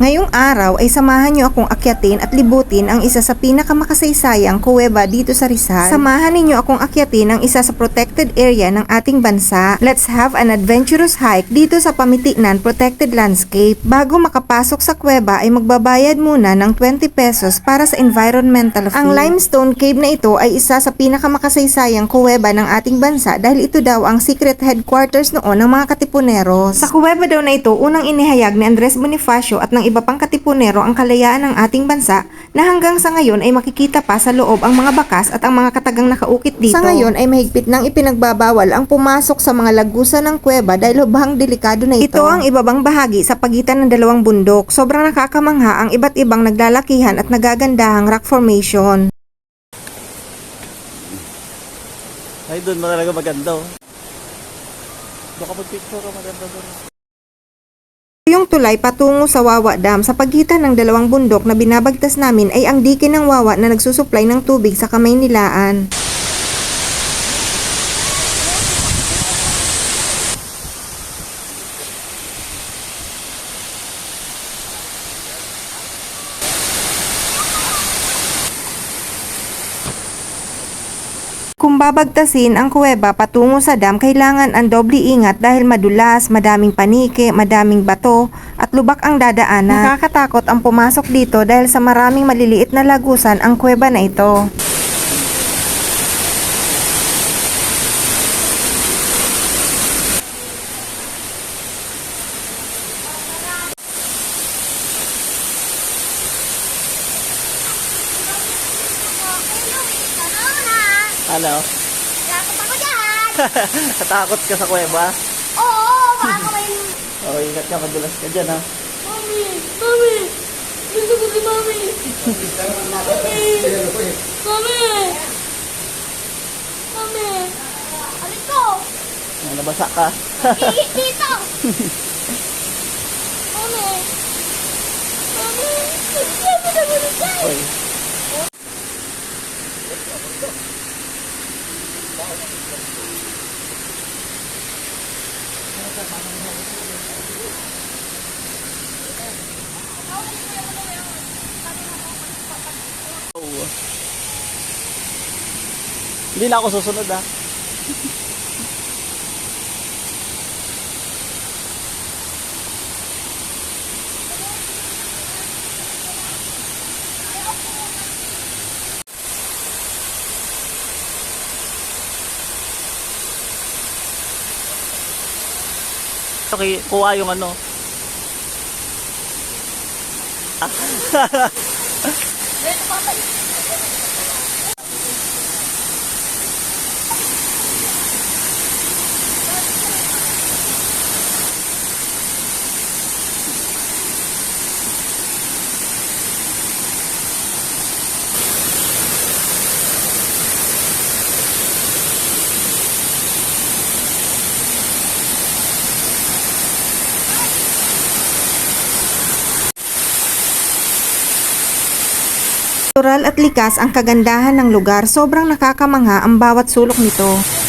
Ngayong araw ay samahan niyo akong akyatin at libutin ang isa sa pinakamakasaysayang kuweba dito sa Rizal. Samahan ninyo akong akyatin ang isa sa protected area ng ating bansa. Let's have an adventurous hike dito sa Pamitinan Protected Landscape. Bago makapasok sa kuweba ay magbabayad muna ng 20 pesos para sa environmental fee. Ang limestone cave na ito ay isa sa pinakamakasaysayang kuweba ng ating bansa dahil ito daw ang secret headquarters noon ng mga katipuneros. Sa kuweba daw na ito, unang inihayag ni Andres Bonifacio at ng iba pang katipunero ang kalayaan ng ating bansa na hanggang sa ngayon ay makikita pa sa loob ang mga bakas at ang mga katagang nakaukit dito. Sa ngayon ay mahigpit nang ipinagbabawal ang pumasok sa mga lagusan ng kuweba dahil hubhang delikado na ito. Ito ang ibabang bahagi sa pagitan ng dalawang bundok. Sobrang nakakamangha ang iba't ibang naglalakihan at nagagandahang rock formation. Ay, doon mo talaga maganda oh. Baka mag-picture ka maganda doon. Yung tulay patungo sa Wawa Dam sa pagitan ng dalawang bundok na binabagtas namin ay ang dike ng Wawa na nagsusuplay ng tubig sa kamay Kung babagtasin ang kuweba patungo sa dam, kailangan ang doble ingat dahil madulas, madaming panike, madaming bato, at lubak ang dadaanan. Nakakatakot ang pumasok dito dahil sa maraming maliliit na lagusan ang kuweba na ito. Ano? Lakot ako dyan! Natakot ka sa kuweba? Oo, baka may... Oo, ingat ka, madulas ka dyan ha. Mami! Mami! Gusto ko si Mami! Mami! Mami! Mami! Alit ko! Nabasa ka. Ihi dito! Mami! Mami! Sabi na mo na dyan! Hindi na ako susunod ah. Okay, kuha yung ano. Natural at likas ang kagandahan ng lugar, sobrang nakakamangha ang bawat sulok nito.